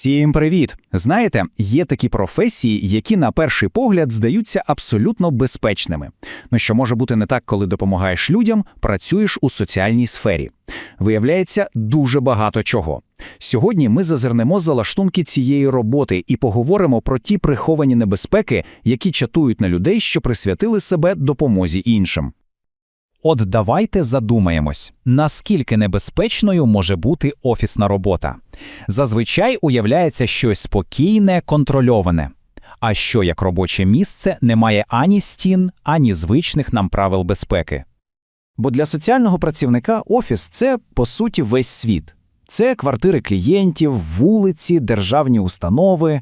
Всім привіт! Знаєте, є такі професії, які на перший погляд здаються абсолютно безпечними. Ну що може бути не так, коли допомагаєш людям, працюєш у соціальній сфері. Виявляється, дуже багато чого. Сьогодні ми зазирнемо за лаштунки цієї роботи і поговоримо про ті приховані небезпеки, які чатують на людей, що присвятили себе допомозі іншим. От давайте задумаємось, наскільки небезпечною може бути офісна робота. Зазвичай уявляється щось спокійне, контрольоване. А що як робоче місце не має ані стін, ані звичних нам правил безпеки. Бо для соціального працівника офіс це, по суті, весь світ. Це квартири клієнтів, вулиці, державні установи.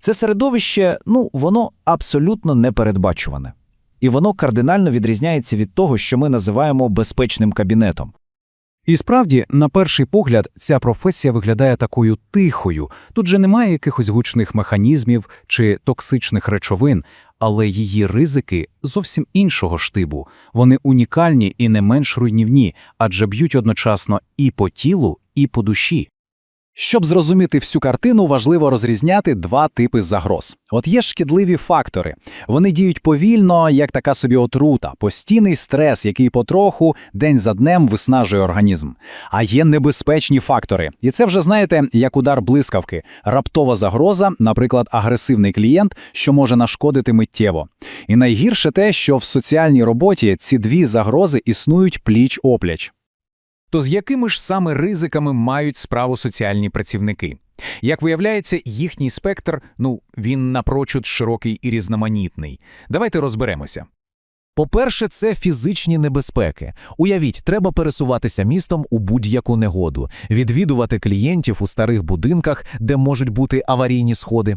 Це середовище, ну, воно абсолютно непередбачуване. І воно кардинально відрізняється від того, що ми називаємо безпечним кабінетом. І справді, на перший погляд, ця професія виглядає такою тихою. Тут же немає якихось гучних механізмів чи токсичних речовин, але її ризики зовсім іншого штибу. Вони унікальні і не менш руйнівні, адже б'ють одночасно і по тілу, і по душі. Щоб зрозуміти всю картину, важливо розрізняти два типи загроз. От є шкідливі фактори. Вони діють повільно, як така собі отрута, постійний стрес, який потроху день за днем виснажує організм. А є небезпечні фактори. І це вже знаєте, як удар блискавки, раптова загроза, наприклад, агресивний клієнт, що може нашкодити миттєво. І найгірше те, що в соціальній роботі ці дві загрози існують пліч-опліч. То з якими ж саме ризиками мають справу соціальні працівники? Як виявляється, їхній спектр, ну, він напрочуд широкий і різноманітний. Давайте розберемося. По-перше, це фізичні небезпеки. Уявіть, треба пересуватися містом у будь-яку негоду, відвідувати клієнтів у старих будинках, де можуть бути аварійні сходи.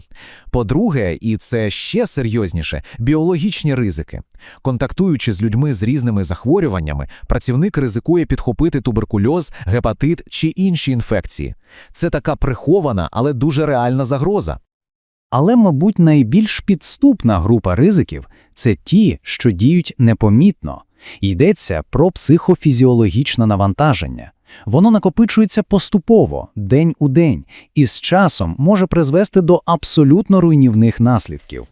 По-друге, і це ще серйозніше, біологічні ризики. Контактуючи з людьми з різними захворюваннями, працівник ризикує підхопити туберкульоз, гепатит чи інші інфекції. Це така прихована, але дуже реальна загроза. Але, мабуть, найбільш підступна група ризиків це ті, що діють непомітно. Йдеться про психофізіологічне навантаження. Воно накопичується поступово, день у день, і з часом може призвести до абсолютно руйнівних наслідків.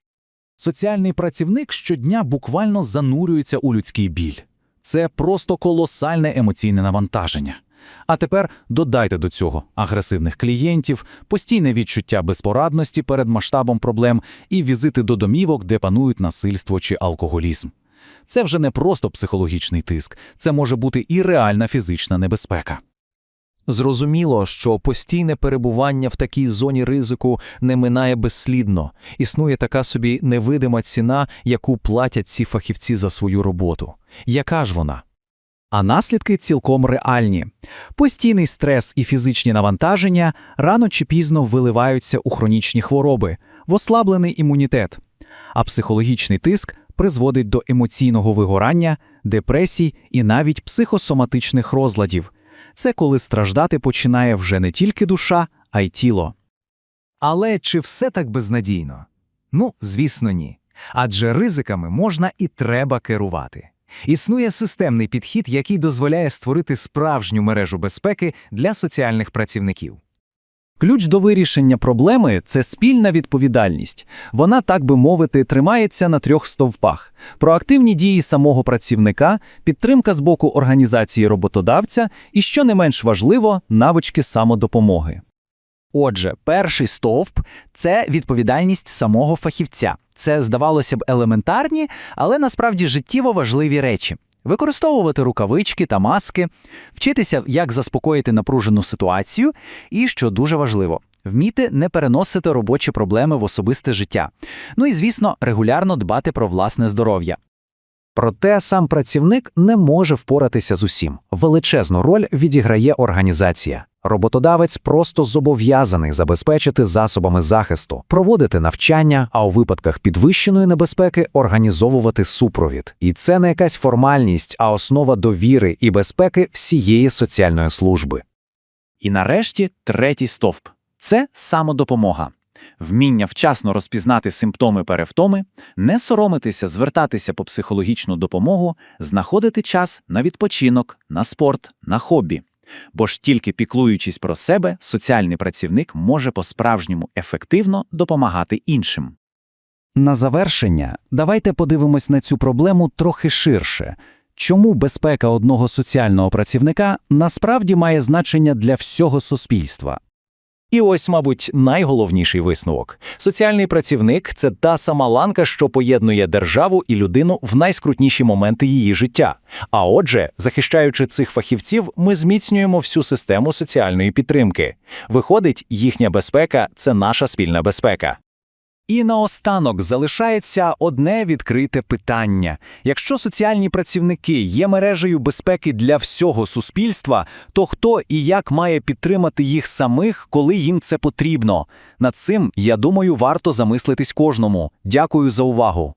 Соціальний працівник щодня буквально занурюється у людський біль. Це просто колосальне емоційне навантаження. А тепер додайте до цього агресивних клієнтів, постійне відчуття безпорадності перед масштабом проблем і візити до домівок, де панують насильство чи алкоголізм. Це вже не просто психологічний тиск, це може бути і реальна фізична небезпека. Зрозуміло, що постійне перебування в такій зоні ризику не минає безслідно. Існує така собі невидима ціна, яку платять ці фахівці за свою роботу. Яка ж вона? А наслідки цілком реальні. Постійний стрес і фізичні навантаження рано чи пізно виливаються у хронічні хвороби, в ослаблений імунітет. А психологічний тиск призводить до емоційного вигорання, депресій і навіть психосоматичних розладів. Це коли страждати починає вже не тільки душа, а й тіло. Але чи все так безнадійно? Ну, звісно, ні. Адже ризиками можна і треба керувати. Існує системний підхід, який дозволяє створити справжню мережу безпеки для соціальних працівників. Ключ до вирішення проблеми це спільна відповідальність. Вона, так би мовити, тримається на трьох стовпах: проактивні дії самого працівника, підтримка з боку організації роботодавця і, що не менш важливо, навички самодопомоги. Отже, перший стовп це відповідальність самого фахівця. Це, здавалося б, елементарні, але насправді життєво важливі речі. Використовувати рукавички та маски, вчитися, як заспокоїти напружену ситуацію, і, що дуже важливо, вміти не переносити робочі проблеми в особисте життя. Ну і, звісно, регулярно дбати про власне здоров'я. Проте сам працівник не може впоратися з усім. Величезну роль відіграє організація. Роботодавець просто зобов'язаний забезпечити засобами захисту, проводити навчання, а у випадках підвищеної небезпеки організовувати супровід. І це не якась формальність, а основа довіри і безпеки всієї соціальної служби. І нарешті третій стовп це самодопомога. Вміння вчасно розпізнати симптоми перевтоми, не соромитися, звертатися по психологічну допомогу, знаходити час на відпочинок, на спорт, на хобі. Бо ж тільки піклуючись про себе, соціальний працівник може по-справжньому ефективно допомагати іншим. На завершення, давайте подивимось на цю проблему трохи ширше. Чому безпека одного соціального працівника насправді має значення для всього суспільства? І ось, мабуть, найголовніший висновок. Соціальний працівник – це та сама ланка, що поєднує державу і людину в найскрутніші моменти її життя. А отже, захищаючи цих фахівців, ми зміцнюємо всю систему соціальної підтримки. Виходить, їхня безпека – це наша спільна безпека. І наостанок залишається одне відкрите питання. Якщо соціальні працівники є мережею безпеки для всього суспільства, то хто і як має підтримати їх самих, коли їм це потрібно? Над цим, я думаю, варто замислитись кожному. Дякую за увагу.